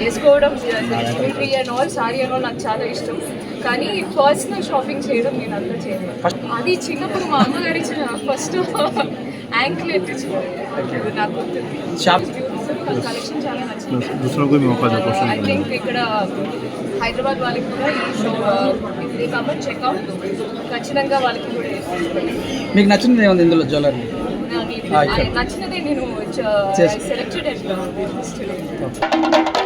వేసుకోవడం jewellery and all sari and all నాకు చాలా ఇష్టం. కానీ పర్సనల్ షాపింగ్ చేయడం నేను అంతా చేయలేదు. అది చిన్నప్పుడు మా అమ్మగారు ఇచ్చిన ఫస్ట్ యాంకిల్ ఇచ్చింది నాకు కలెక్షన్ చాలా నచ్చింది. ఐ థింక్ ఇక్కడ హైదరాబాద్ వాళ్ళకి కూడా ఈ షో ఇది కాబట్టి చెక్అవుట్ ఖచ్చితంగా వాళ్ళకి కూడా మీకు నచ్చింది ఏముంది ఇందులో జ్యువెలరీ నచ్చినదే నేను సెలెక్టెడ్ స్టూడెంట్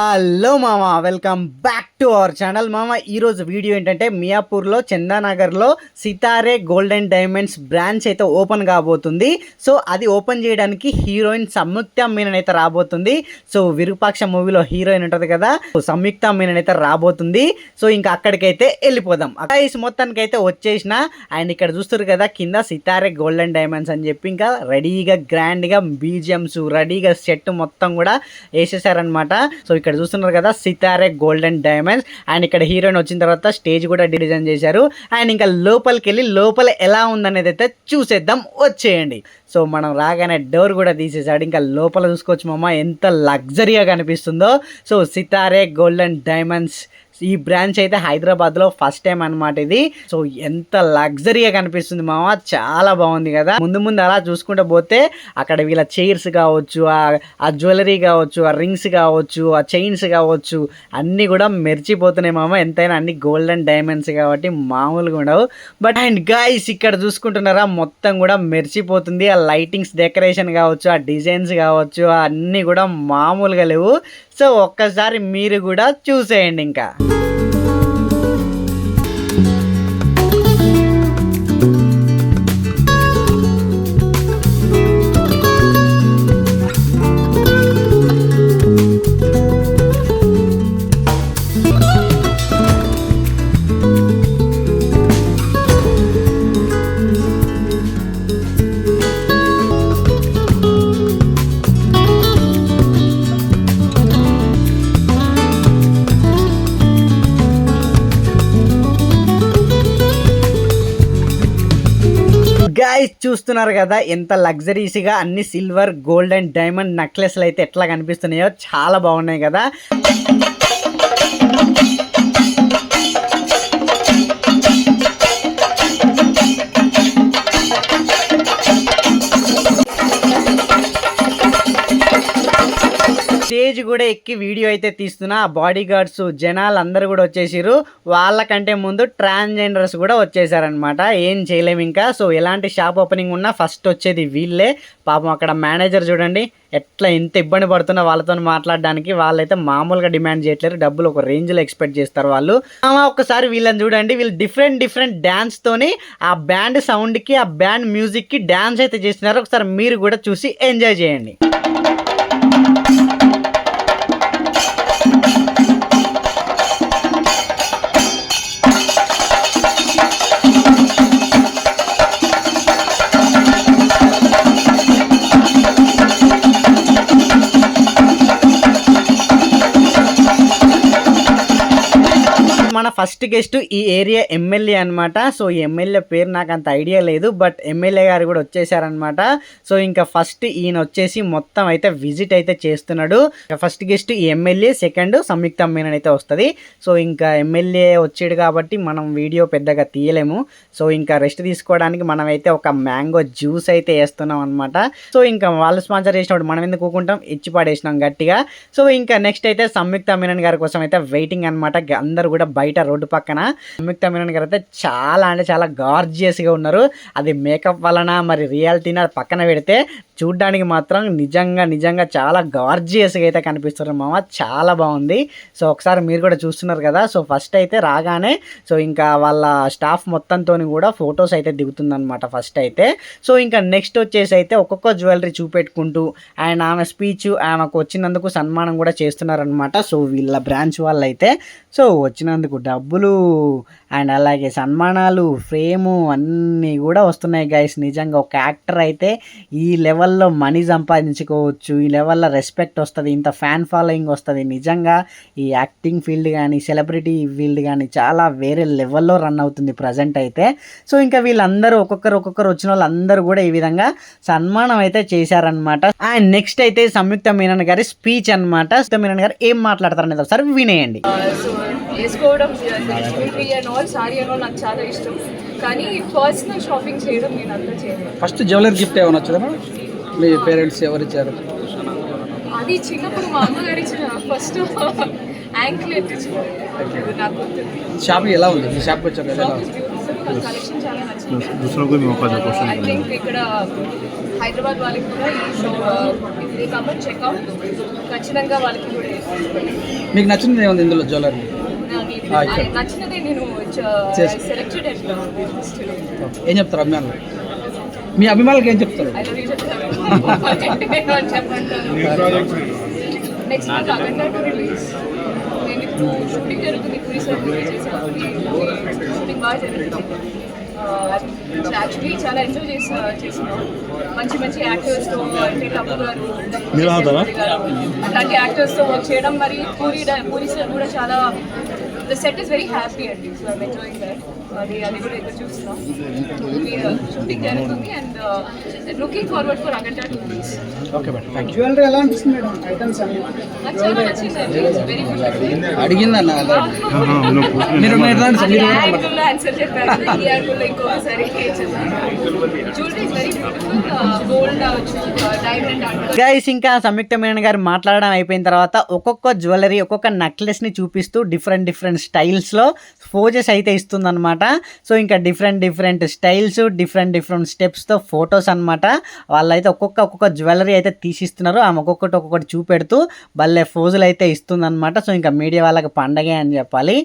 హలో మామ welcome back to our channel. మామ ఈరోజు వీడియో ఏంటంటే మియాపూర్లో చందానగర్లో సితారే గోల్డెన్ డైమండ్స్ బ్రాంచ్ అయితే ఓపెన్ కాబోతుంది. సో అది ఓపెన్ చేయడానికి హీరోయిన్ సంయుక్త మీనన్ అయితే రాబోతుంది. సో విరూపాక్ష మూవీలో హీరోయిన్ ఉంటుంది కదా సో సంయుక్త మీనన్ అయితే రాబోతుంది. సో ఇంకా అక్కడికైతే వెళ్ళిపోదాం. ఈ మొత్తానికి అయితే వచ్చేసిన అండ్ ఇక్కడ చూస్తారు కదా కింద సితారే గోల్డెన్ డైమండ్స్ అని చెప్పి ఇంకా రెడీగా గ్రాండ్గా బీజిఎమ్స్ రెడీగా సెట్ మొత్తం కూడా వేసేసారనమాట సో ఇక్కడ ఇక్కడ చూస్తున్నారు కదా సితారే గోల్డెన్ డైమండ్స్ అండ్ ఇక్కడ హీరోయిన్ వచ్చిన తర్వాత స్టేజ్ కూడా డిజైన్ చేశారు. అండ్ ఇంకా లోపలికి వెళ్ళి లోపల ఎలా ఉందనేది అయితే చూసేద్దాం. వచ్చేయండి. సో మనం రాగానే డోర్ కూడా తీసేసాడు ఇంకా లోపల చూసుకోవచ్చు మామ ఎంత లగ్జరీగా కనిపిస్తుందో. సో సితారే గోల్డెన్ డైమండ్స్ ఈ బ్రాంచ్ అయితే హైదరాబాద్లో ఫస్ట్ టైం అన్నమాట ఇది. సో ఎంత లగ్జరీగా కనిపిస్తుంది మామ. చాలా బాగుంది కదా. ముందు ముందు అలా చూసుకుంటూ పోతే అక్కడ వీళ్ళ చైర్స్ కావచ్చు ఆ- ఆ జ్యువెలరీ కావచ్చు ఆ రింగ్స్ కావచ్చు ఆ చైన్స్ కావచ్చు అన్నీ కూడా మెరిచిపోతున్నాయి మామ. ఎంతైనా అన్ని గోల్డెన్ డైమండ్స్ కాబట్టి మామూలుగా ఉండవు. బట్ అండ్ గాయస్ ఇక్కడ చూసుకుంటున్నారా మొత్తం కూడా మెరిచిపోతుంది. ఆ లైటింగ్స్ డెకరేషన్ కావచ్చు ఆ డిజైన్స్ కావచ్చు అన్నీ కూడా మామూలుగా లేవు. సో ఒక్కసారి మీరు కూడా చూసేయండి ఇంకా. గాయస్ చూస్తున్నారు కదా ఎంత లగ్జరీస్గా అన్ని సిల్వర్ గోల్డ్ అండ్ డైమండ్ నెక్లెస్లు అయితే ఎట్లా కనిపిస్తున్నాయో చాలా బాగున్నాయి కదా. స్టేజ్ కూడా ఎక్కి వీడియో అయితే తీస్తున్నా. ఆ బాడీ గార్డ్స్ జనాలు అందరూ కూడా వచ్చేసారు వాళ్ళకంటే ముందు ట్రాన్స్జెండర్స్ కూడా వచ్చేసారనమాట ఏం చేయలేము ఇంకా. సో ఎలాంటి షాప్ ఓపెనింగ్ ఉన్నా ఫస్ట్ వచ్చేది వీళ్ళే. పాపం అక్కడ మేనేజర్ చూడండి ఎట్లా ఎంత ఇబ్బంది పడుతున్నా వాళ్ళతో మాట్లాడడానికి. వాళ్ళైతే మామూలుగా డిమాండ్ చేయట్లేరు. డబ్బులు ఒక రేంజ్లో ఎక్స్పెక్ట్ చేస్తారు వాళ్ళు. ఒకసారి వీళ్ళని చూడండి. వీళ్ళు డిఫరెంట్ డిఫరెంట్ డ్యాన్స్ తోని ఆ బ్యాండ్ సౌండ్కి ఆ బ్యాండ్ మ్యూజిక్కి డ్యాన్స్ అయితే చేస్తున్నారు. ఒకసారి మీరు కూడా చూసి ఎంజాయ్ చేయండి. మన ఫస్ట్ గెస్ట్ ఈ ఏరియా ఎమ్మెల్యే అన్నమాట. సో ఈ ఎమ్మెల్యే పేరు నాకు అంత ఐడియా లేదు బట్ ఎమ్మెల్యే గారు కూడా వచ్చేసారనమాట సో ఇంకా ఫస్ట్ ఈయన వచ్చేసి మొత్తం అయితే విజిట్ అయితే చేస్తున్నాడు. ఫస్ట్ గెస్ట్ ఈ ఎమ్మెల్యే సెకండ్ సంయుక్త మీనన్ అయితే వస్తుంది. సో ఇంకా ఎమ్మెల్యే వచ్చాడు కాబట్టి మనం వీడియో పెద్దగా తీయలేము. సో ఇంకా రెస్ట్ తీసుకోవడానికి మనం అయితే ఒక మ్యాంగో జ్యూస్ అయితే వేస్తున్నాం అనమాట సో ఇంకా వాళ్ళు స్పాన్సర్ చేసినప్పుడు మనం ఎందుకు కూకుంటాం ఇచ్చి పడేసినాం గట్టిగా. సో ఇంకా నెక్స్ట్ అయితే సంయుక్త మీనన్ గారి కోసం అయితే వెయిటింగ్ అనమాట అందరూ కూడా బయట రోడ్డు పక్కన. సంయుక్త మీనన్ గారు అయితే చాలా అంటే చాలా గార్జియస్గా ఉన్నారు. అది మేకప్ వలన మరి రియాలిటీని అది పక్కన పెడితే చూడ్డానికి మాత్రం నిజంగా నిజంగా చాలా గార్జియస్గా అయితే కనిపిస్తున్నారు మామ. చాలా బాగుంది. సో ఒకసారి మీరు కూడా చూస్తున్నారు కదా. సో ఫస్ట్ అయితే రాగానే సో ఇంకా వాళ్ళ స్టాఫ్ మొత్తంతో కూడా ఫొటోస్ అయితే దిగుతుందన్నమాట ఫస్ట్ అయితే. సో ఇంకా నెక్స్ట్ వచ్చేసి అయితే ఒక్కొక్క జ్యువెలరీ చూపెట్టుకుంటూ ఆయన ఆమె స్పీచ్ ఆమెకు వచ్చినందుకు సన్మానం కూడా చేస్తున్నారనమాట సో వీళ్ళ బ్రాంచ్ వాళ్ళు అయితే సో వచ్చినందుకు డబ్బులు అండ్ అలాగే సన్మానాలు ఫ్రేము అన్నీ కూడా వస్తున్నాయి గైస్ నిజంగా ఒక యాక్టర్ అయితే ఈ లెవెల్లో మనీ సంపాదించుకోవచ్చు. ఈ లెవెల్లో రెస్పెక్ట్ వస్తుంది. ఇంత ఫ్యాన్ ఫాలోయింగ్ వస్తుంది. నిజంగా ఈ యాక్టింగ్ ఫీల్డ్ కానీ సెలబ్రిటీ ఫీల్డ్ కానీ చాలా వేరే లెవెల్లో రన్ అవుతుంది ప్రజెంట్ అయితే. సో ఇంకా వీళ్ళందరూ ఒక్కొక్కరు ఒక్కొక్కరు వచ్చిన వాళ్ళందరూ కూడా ఈ విధంగా సన్మానం అయితే చేశారనమాట అండ్ నెక్స్ట్ అయితే సంయుక్త మీనన్ గారి స్పీచ్ అనమాట సంయుక్త మీనన్ గారు ఏం మాట్లాడతారనేది ఒకసారి వినేయండి. వేసుకోవడం jewellery and all sari and all నాకు చాలా ఇష్టం. కానీ పర్సనల్ షాపింగ్ చేయడం నేను అంత చేయను ఫస్ట్ జ్యువెలరీ గిఫ్ట్ ఏమైనా వచ్చిందా మీ పేరెంట్స్ ఎవరు ఇచ్చారు? అది చిన్నప్పుడు మా అమ్మగారు ఇచ్చిన ఫస్ట్ యాంక్లెట్ ఇచ్చారు షాపింగ్ ఎలా ఉంది? మీ షాప్కి వచ్చారు ఎలా కలెక్షన్ చాలా నచ్చింది. ఐ థింక్ ఇక్కడ హైదరాబాద్ వాళ్ళకి కూడా ఈ షో uh, ఇది కాబట్టి చెక్అవుట్ ఖచ్చితంగా వాళ్ళకి కూడా మీకు నచ్చింది ఏముంది ఇందులో జ్యువెలరీ నచ్చినదే నేను సెలెక్టెడ్ అండ్ ఏం చెప్తారు అభిమానులు? మీ అభిమానులకు ఏం చెప్తారు? నెక్స్ట్ టు రిలీజ్ నేను ఇప్పుడు షూటింగ్ జరుగుతుంది పూరి సార్ షూటింగ్ బాగా జరుగుతుంది. యాక్చువల్లీ చాలా ఎంజాయ్ చేసి చేస్తున్నాం మంచి మంచి యాక్టర్స్తో అంటే గారు? అట్లాంటి యాక్టర్స్తో వర్క్ చేయడం మరి పూరి పూరి సార్ కూడా చాలా the set is very happy అండి సో ఐమ్ ఎంజాయింగ్ దట్ అది అది కూడా ఎదురు చూస్తున్నాం షూటింగ్ జరుగుతుంది and looking forward for అగంటా two weeks okay madam thank you jewellery ఎలా అనిపిస్తుంది మేడం? ఐటమ్స్ అన్ని? నాకు చాలా నచ్చిందండి ఇట్స్ వెరీ గుడ్ అడిగిందన్న already. మీరు మీరు రండి సార్, మీరు రండి. యాంగిల్లో ఆన్సర్ చెప్పారు ఈ యాంగిల్లో ఇంకొకసారి jewellery is very beautiful gold అవచ్చు డైమండ్ అండ్ గైస్ ఇంకా సంయుక్త మీనన్ గారు మాట్లాడడం అయిపోయిన తర్వాత ఒక్కొక్క జ్యువెలరీ ఒక్కొక్క నెక్లెస్ని చూపిస్తూ డిఫరెంట్ డిఫరెంట్ స్టైల్స్లో ఫోజెస్ అయితే ఇస్తుందనమాట సో ఇంకా different different styles different different స్టెప్స్తో photos అనమాట వాళ్ళైతే ఒక్కొక్క ఒక్కొక్క జ్యువెలరీ అయితే తీసిస్తున్నారు. ఆమె ఒక్కొక్కటి ఒక్కొక్కటి చూపెడుతూ భలే ఫోజులు అయితే ఇస్తుందన్నమాట. సో ఇంకా మీడియా వాళ్ళకి పండగే అని చెప్పాలి.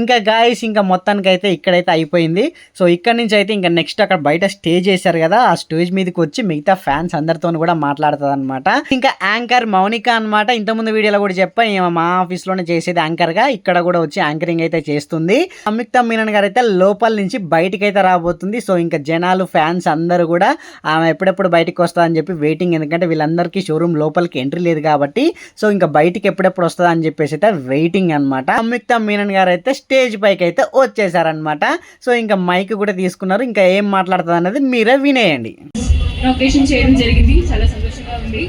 ఇంకా గాయస్ ఇంకా మొత్తానికి అయితే ఇక్కడైతే అయిపోయింది. సో ఇక్కడ నుంచి అయితే ఇంకా నెక్స్ట్ అక్కడ బయట స్టేజ్ చేశారు కదా ఆ స్టేజ్ మీదకి వచ్చి మిగతా ఫ్యాన్స్ అందరితో కూడా మాట్లాడుతుంది అనమాట ఇంకా యాంకర్ మౌనిక అనమాట ఇంతకుముందు వీడియోలో కూడా చెప్పా మా ఆఫీస్లోనే చేసేది యాంకర్గా ఇక్కడ కూడా వచ్చి యాంకరింగ్ అయితే చేస్తుంది. సంయుక్త మీనన్ గారు అయితే లోపల నుంచి బయటికి అయితే రాబోతుంది. సో ఇంకా జనాలు ఫ్యాన్స్ అందరూ కూడా ఆమె ఎప్పుడెప్పుడు బయటికి వస్తుందా అని చెప్పి వెయిటింగ్ ఎందుకంటే వీళ్ళందరికీ షోరూమ్ లోపలికి ఎంట్రీ లేదు కాబట్టి సో ఇంకా బయటికి ఎప్పుడెప్పుడు వస్తుంది అని చెప్పేసి అయితే వెయిటింగ్ అనమాట సంయుక్త మీనన్ గారు అయితే స్టేజ్ పైకి అయితే వచ్చేసారనమాట సో ఇంకా మైక్ కూడా తీసుకున్నారు. ఇంకా ఏం మాట్లాడుతుంది అనేది మీరే వినేయండి. లొకేషన్ చేయడం జరిగింది. చాలా సంతోషంగా ఉంది.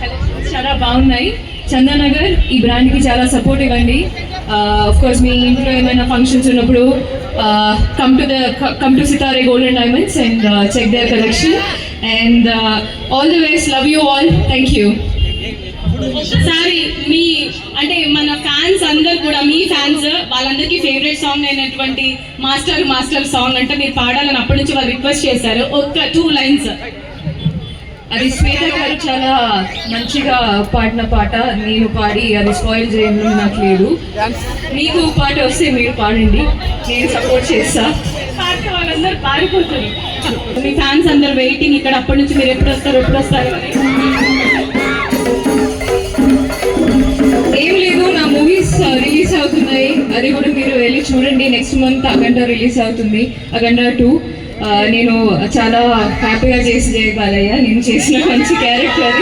కలెక్షన్స్ చాలా బాగున్నాయి. చందానగర్ ఈ బ్రాండ్కి చాలా సపోర్ట్ ఇవ్వండి కోర్స్ మీ ఇంట్లో ఏమైనా ఫంక్షన్స్ ఉన్నప్పుడు come to the come to Sitare golden diamonds and check their collection and all the ways love you all thank you sorry మీ అంటే మన ఫ్యాన్స్ అందరు కూడా మీ ఫ్యాన్స్ వాళ్ళందరికీ ఫేవరెట్ సాంగ్ అయినటువంటి మాస్టర్ మాస్టర్ సాంగ్ అంటే మీరు పాడాలని అప్పటి నుంచి వాళ్ళు రిక్వెస్ట్ చేశారు. ఒక్క టూ లైన్స్ అది శ్వేత గారు చాలా మంచిగా పాడిన పాట. నేను పాడి అది స్పాయిల్ చేయడం నాకు లేదు. మీకు పాట వస్తే మీరు పాడండి. నేను సపోర్ట్ చేస్తా. పాడితే వాళ్ళందరూ పారిపోతారు మీ ఫ్యాన్స్ అందరు వెయిటింగ్ ఇక్కడ అప్పటి నుంచి మీరు ఎప్పుడు వస్తారు ఎప్పుడు వస్తారు? ఏం లేదు నా మూవీస్ రిలీజ్ uh, అవుతున్నాయి. అది కూడా మీరు వెళ్ళి చూడండి. నెక్స్ట్ మంత్ అగండ రిలీజ్ అవుతుంది. అగండ టూ నేను చాలా హ్యాపీగా చేసి చేయగలయ్యా నేను చేసిన మంచి character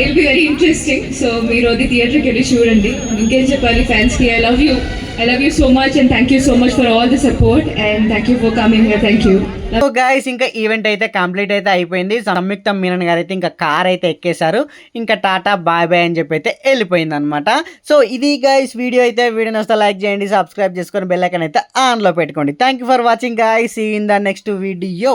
it be very interesting so మీరు అది థియేటర్కి వెళ్ళి చూడండి. ఇంకేం చెప్పాలి ఫ్యాన్స్కి I love you I so much thank you much for all support thank you for so guys ఇంకా ఈవెంట్ అయితే కంప్లీట్ అయితే అయిపోయింది. సంయుక్త మీనన్ గారు అయితే ఇంకా కార్ అయితే ఎక్కేశారు. ఇంకా టాటా బాయ్ బాయ్ అని చెప్పి అయితే వెళ్ళిపోయింది అనమాట సో ఇది గాయస్ వీడియో అయితే వీడియోని వస్తే లైక్ చేయండి సబ్స్క్రైబ్ చేసుకొని బెల్లైకన్ అయితే ఆన్లో పెట్టుకోండి. Thank you for watching guys in the next video